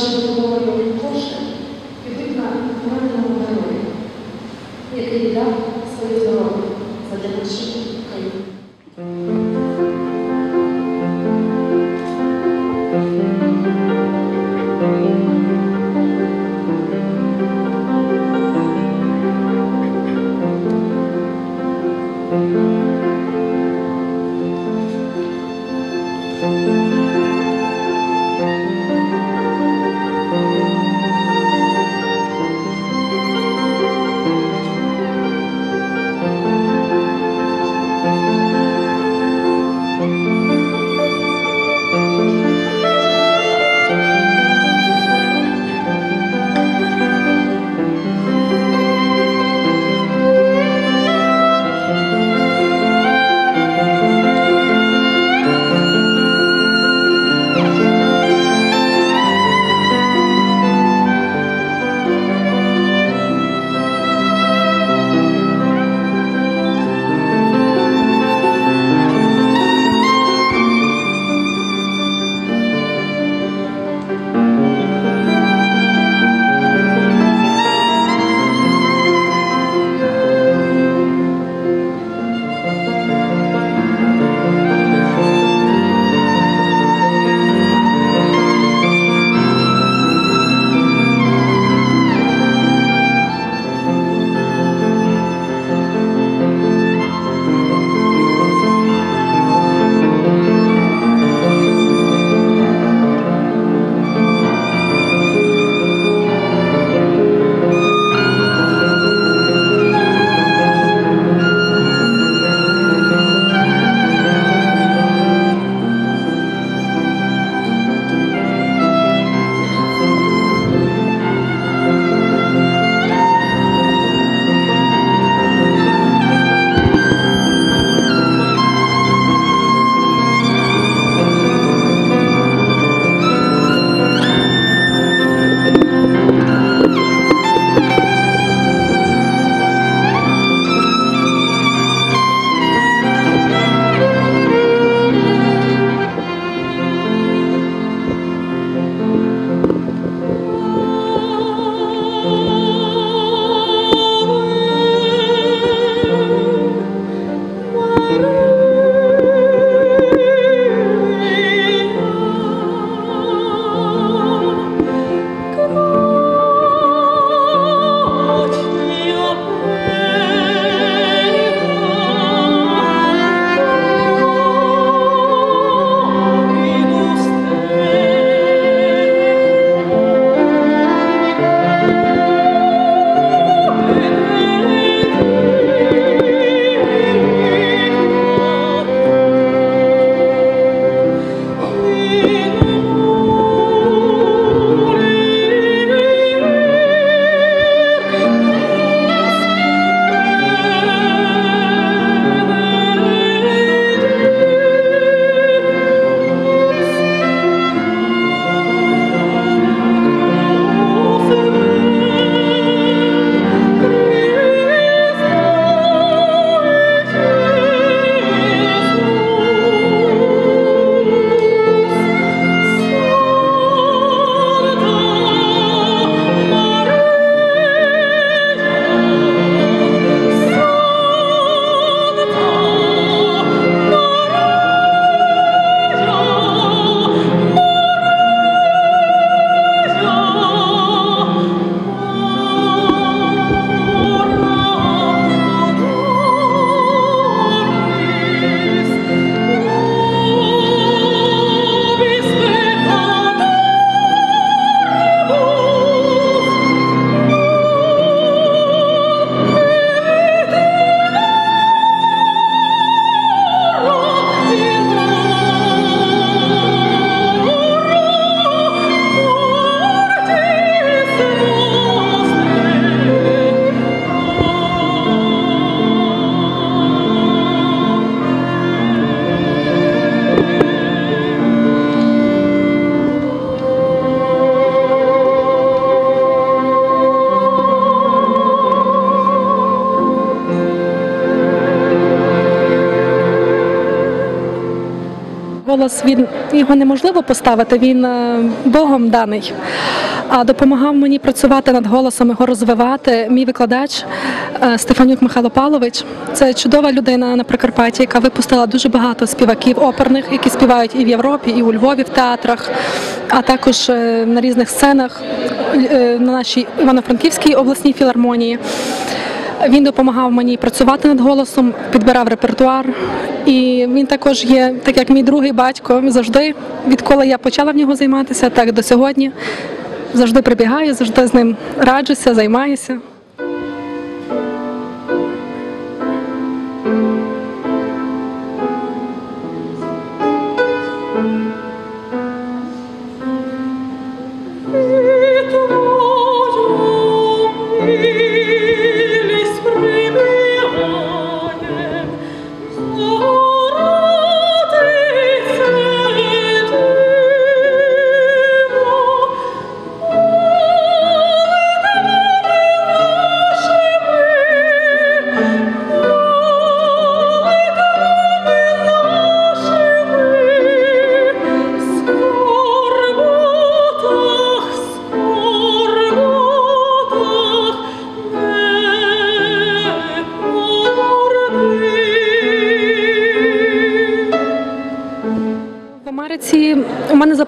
私のところに通した。というふうなあなのていたそれぞれの голос він його неможливо поставити, він е, Богом даний. А допомагав мені працювати над голосом, його розвивати. Мій викладач е, Стефанюк Михайло Павлович. Це чудова людина на Прикарпатті, яка випустила дуже багато співаків оперних, які співають і в Європі, і у Львові в театрах, а також е, на різних сценах на нашій Івано-Франківській обласній філармонії. Він допомагав мені працювати над голосом, підбирав репертуар. І він також є, так як мій другий батько, завжди, відколи я почала в нього займатися, так до сьогодні. Завжди прибігаю, завжди з ним раджуся, займаюся.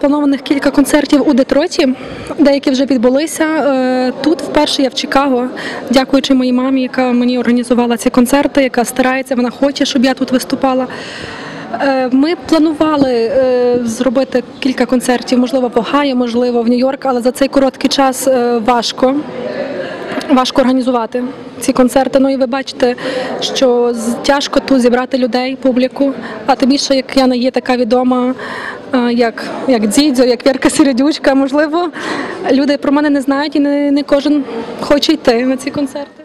Запланованих кілька концертів у Детройті, деякі вже відбулися. Е, Тут вперше я в Чикаго, дякуючи моїй мамі, яка мені організувала ці концерти, яка старається, вона хоче, щоб я тут виступала. Е, Ми планували е, зробити кілька концертів, можливо, в Огайо, можливо, в Нью-Йорк, але за цей короткий час важко важко організувати ці концерти. Ну і ви бачите, що тяжко тут зібрати людей, публіку. А тим більше, як я не є така відома, е, як, як Дзідзо, як Вірка Середючка, можливо, люди про мене не знають і не, не кожен хоче йти на ці концерти.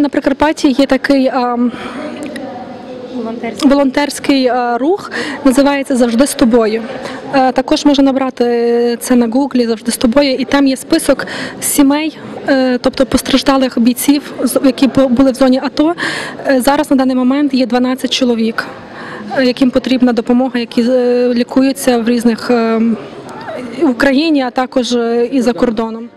На Прикарпатті є такий. ам, волонтерський е, рух називається Завжди з тобою. Також можна набрати це на гуглі завжди з тобою, і там є список сімей, е, тобто постраждалих бійців, які бу- були в зоні АТО. Е, Зараз на даний момент є 12 чоловік, е, яким потрібна допомога, які лікуються в різних е, в Україні, а також і за кордоном.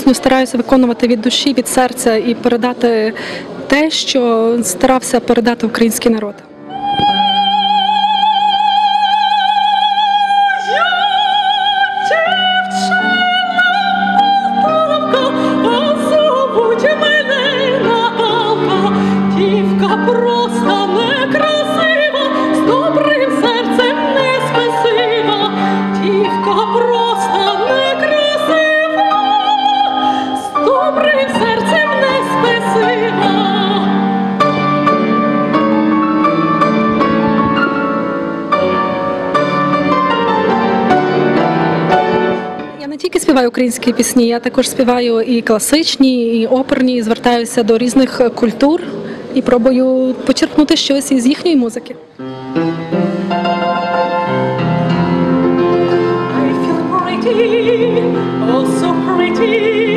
Пісню стараюся виконувати від душі, від серця і передати те, що старався передати український народ. Не тільки співаю українські пісні, я також співаю і класичні, і оперні, і звертаюся до різних культур і пробую почерпнути щось із їхньої музики. I feel pretty, oh so pretty.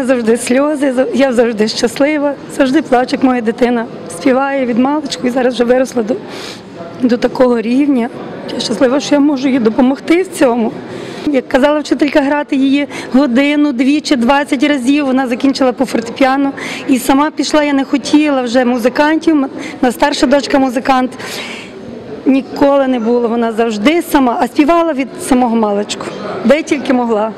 Мене завжди сльози, я завжди щаслива, завжди плачу, як моя дитина співає від маличку і зараз вже виросла до, до такого рівня. Я щаслива, що я можу їй допомогти в цьому. Як казала вчителька грати її годину, дві чи двадцять разів, вона закінчила по фортепіано і сама пішла, я не хотіла вже музикантів. На старша дочка музикант. Ніколи не було, вона завжди сама, а співала від самого маличку, де тільки могла.